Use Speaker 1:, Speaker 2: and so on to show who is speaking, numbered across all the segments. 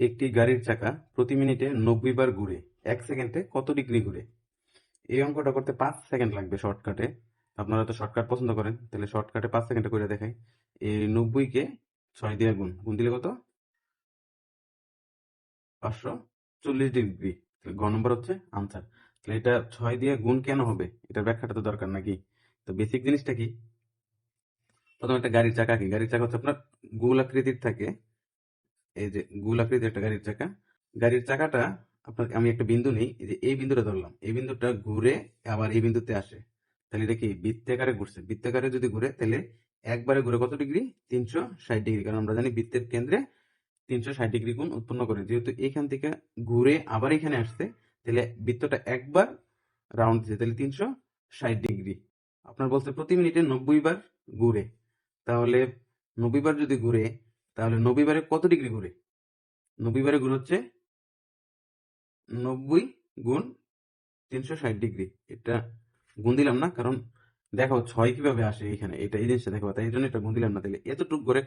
Speaker 1: একটি গাড়ির চাকা প্রতি মিনিটে নব্বই বার ঘুরে, এক সেকেন্ডে কত ডিগ্রি ঘুরে? এই অঙ্কটা করতে পাঁচ সেকেন্ড লাগবে শর্টকাটে। আপনারা তো শর্টকাট পছন্দ করেন, তাহলে শর্টকাটে পাঁচ সেকেন্ডে করে দেখাই। এই নব্বইকে ছয় দিয়ে গুণ গুণ দিলে কত? পাঁচশো চল্লিশ ডিগ্রি। ঘ নম্বর হচ্ছে আনসার তাহলে এটা ছয় দিয়ে গুণ কেন হবে? এটার ব্যাখ্যাটা তো দরকার নাকি? তো বেসিক জিনিসটা কি? প্রথমে একটা গাড়ির চাকা কি? গাড়ির চাকা হচ্ছে আপনার গোল আকৃতির থাকে এই যে গোল আকৃতির একটা গাড়ির চাকা, গাড়ির চাকাটা আপনার, আমি একটা বিন্দু নেই যে এই বিন্দুটা ধরলাম, এই বিন্দুটা ঘুরে আবার এই বিন্দুতে আসে। তাহলে এটা কি বৃত্তাকারে ঘুরছে? বৃত্তাকারে যদি ঘুরে, তাহলে একবারে ঘুরে কত ডিগ্রি? তিনশো ষাট ডিগ্রি। কারণ আমরা জানি বৃত্তের কেন্দ্রে তিনশো ষাট ডিগ্রি কোণ উৎপন্ন করে। যেহেতু এখান থেকে ঘুরে আবার এখানে আসছে, তাহলে বৃত্তটা একবার রাউন্ড দিচ্ছে, তাহলে তিনশো ষাট ডিগ্রি। আপনার বলছে প্রতি মিনিটে নব্বই বার ঘুরে। তাহলে নব্বই বার যদি ঘুরে তাহলে নব্বই বারে কত ডিগ্রি ঘুরে? নব্বই বারে ঘুরে হচ্ছে নব্বই গুণ তিনশো ষাট ডিগ্রি। এটা গুণ দিলাম না, কারণ দেখো ছয় কীভাবে আসে এখানে? এটা এই জিনিসটা দেখো তাই জন্য এটা গুণ দিলাম না তাহলে এতটুকু করে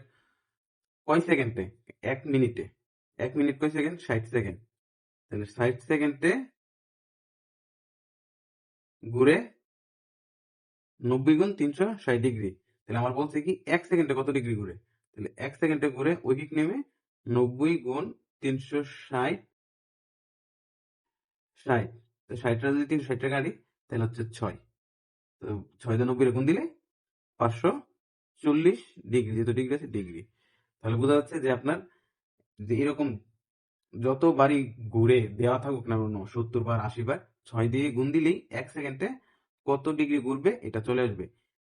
Speaker 1: কয় সেকেন্ডে? এক মিনিটে। এক মিনিট কয় সেকেন্ড? ষাট সেকেন্ড। তাহলে ষাট সেকেন্ডে ঘুরে নব্বই গুণ তিনশো ষাট ডিগ্রি। তাহলে আমার বলছে কি, এক সেকেন্ডে কত ডিগ্রি ঘুরে? তাহলে এক সেকেন্ডে ঘুরে ওই দিক নেমে নব্বই গুণ তিনশো ষাট। ষাট। তো ষাটটা যদি তিনশো ষাটটা গাড়ি, তাহলে হচ্ছে ছয়। তো ছয় দিয়ে নব্বই গুণ দিলে পাঁচশো চল্লিশ ডিগ্রি, যেহেতু ডিগ্রি আছে, ডিগ্রি। তাহলে বোঝা যাচ্ছে যে আপনার যে এরকম যত বাড়ি ঘুরে দেওয়া থাকুক না কেন, সত্তর বার, আশি বার, ছয় দিয়ে গুণ দিলেই এক সেকেন্ডে কত ডিগ্রি ঘুরবে, এটা চলে আসবে।